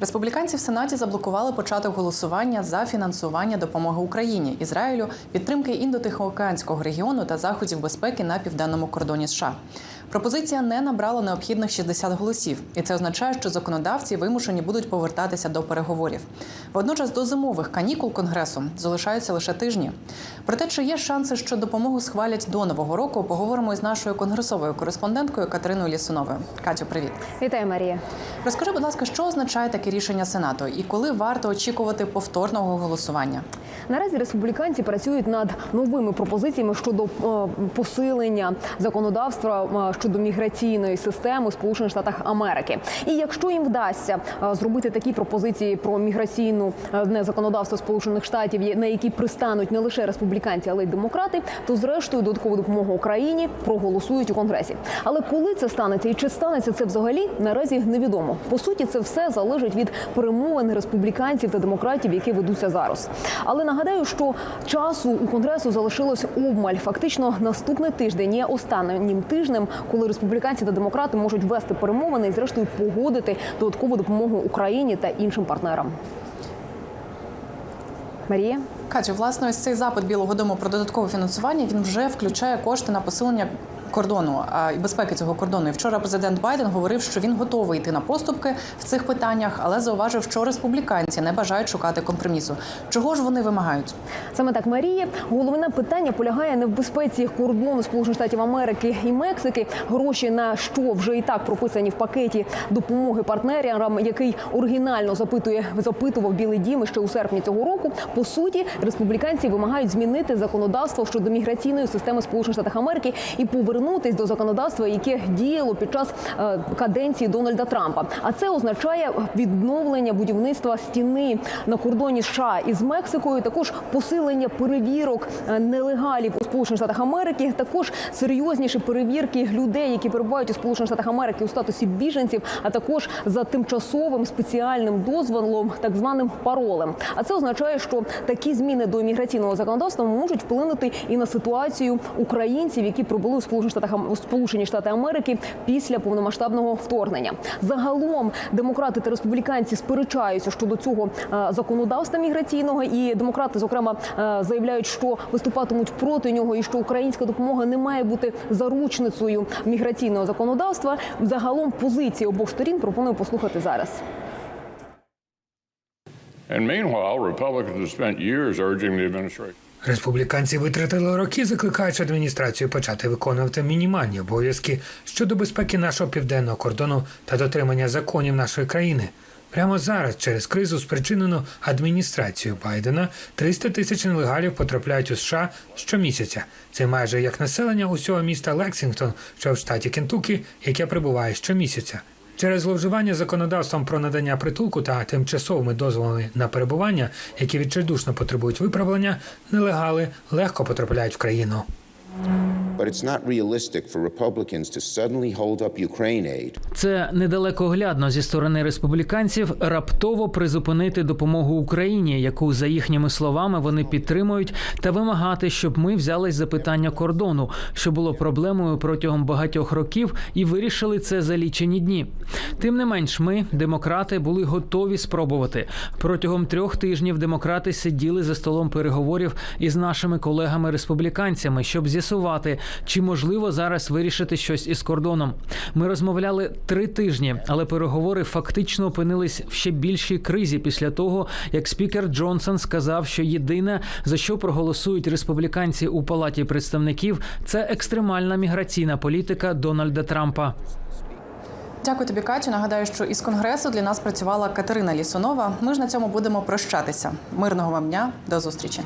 Республіканці в Сенаті заблокували початок голосування за фінансування допомоги Україні, Ізраїлю, підтримки індотихоокеанського регіону та заходів безпеки на південному кордоні США. Пропозиція не набрала необхідних 60 голосів, і це означає, що законодавці вимушені будуть повертатися до переговорів. Водночас до зимових канікул конгресу залишаються лише тижні. Проте, чи є шанси, що допомогу схвалять до нового року, поговоримо із нашою конгресовою кореспонденткою Катериною Лісуновою. Катю, привіт. Вітаю, Марія. Розкажи, будь ласка, що означає таке рішення Сенату і коли варто очікувати повторного голосування? Наразі республіканці працюють над новими пропозиціями щодо е, посилення законодавства е, щодо міграційної системи Сполучених Штатах Америки. І якщо їм вдасться е, зробити такі пропозиції про міграційну не законодавство Сполучених Штатів, на які пристануть не лише республіканці, але й демократи, то зрештою додаткову допомогу Україні проголосують у конгресі. Але коли це станеться і чи станеться це взагалі, наразі невідомо. По суті, це все залежить від перемовин республіканців та демократів, які ведуться зараз. Але нагадаю, що часу у конгресу залишилось обмаль. Фактично, наступний тиждень є останнім тижнем, коли республіканці та демократи можуть вести перемовини і зрештою погодити додаткову допомогу Україні та іншим партнерам. Марія. Катю, власне, ось цей запит Білого Дому про додаткове фінансування він вже включає кошти на посилення кордону і безпеки цього кордону. І вчора президент Байден говорив, що він готовий йти на поступки в цих питаннях, але зауважив, що республіканці не бажають шукати компромісу. Чого ж вони вимагають? Саме так Марія. Головне питання полягає не в безпеці кордону Сполучених Штатів Америки і Мексики. Гроші на що вже і так прописані в пакеті допомоги партнерам, який оригінально запитує запитував Білий Дім ще у серпні цього року. По суті, республіканці вимагають змінити законодавство щодо міграційної системи Сполучених Штатів Америки і повернутись до законодавства, яке діяло під час е, каденції Дональда Трампа. А це означає відновлення будівництва стіни на кордоні США із Мексикою. Також посилення перевірок е, нелегалів у Сполучених Штатах Америки. Також серйозніші перевірки людей, які перебувають у Сполучених Штатах Америки у статусі біженців, а також за тимчасовим спеціальним дозволом, так званим паролем. А це означає, що такі зміни до імміграційного законодавства можуть вплинути і на ситуацію українців, які прибули у Сполучених Штатах у Сполучені Штати Америки після повномасштабного вторгнення. Загалом демократи та республіканці сперечаються щодо цього е, законодавства міграційного, і демократи, зокрема, е, заявляють, що виступатимуть проти нього, і що українська допомога не має бути заручницею міграційного законодавства. Загалом позиції обох сторін пропоную послухати зараз. And meanwhile, Republicans have spent years urging the administration. Республіканці витратили роки, закликаючи адміністрацію почати виконувати мінімальні обов'язки щодо безпеки нашого південного кордону та дотримання законів нашої країни. Прямо зараз, через кризу, спричинену адміністрацією Байдена, 300 тисяч нелегалів потрапляють у США щомісяця. Це майже як населення усього міста Лексінгтон, що в штаті Кентукі, яке прибуває щомісяця. Через зловживання законодавством про надання притулку та тимчасовими дозволами на перебування, які відчайдушно потребують виправлення, нелегали легко потрапляють в країну. But it's not realistic for Republicans to suddenly hold up Ukraine aid Це недалекоглядно зі сторони республіканців раптово призупинити допомогу Україні, яку за їхніми словами вони підтримують, та вимагати, щоб ми взялись за питання кордону, що було проблемою протягом багатьох років, і вирішили це за лічені дні. Тим не менш, ми, демократи, були готові спробувати. Протягом трьох тижнів демократи сиділи за столом переговорів із нашими колегами-республіканцями, щоб з'ясувати, чи можливо зараз вирішити щось із кордоном. Ми розмовляли три тижні, але переговори фактично опинились в ще більшій кризі після того, як спікер Джонсон сказав, що єдине за що проголосують республіканці у палаті представників, це екстремальна міграційна політика Дональда Трампа. Дякую тобі, Катю. Нагадаю, що із конгресу для нас працювала Катерина Лісунова. Ми ж на цьому будемо прощатися. Мирного вам дня, до зустрічі.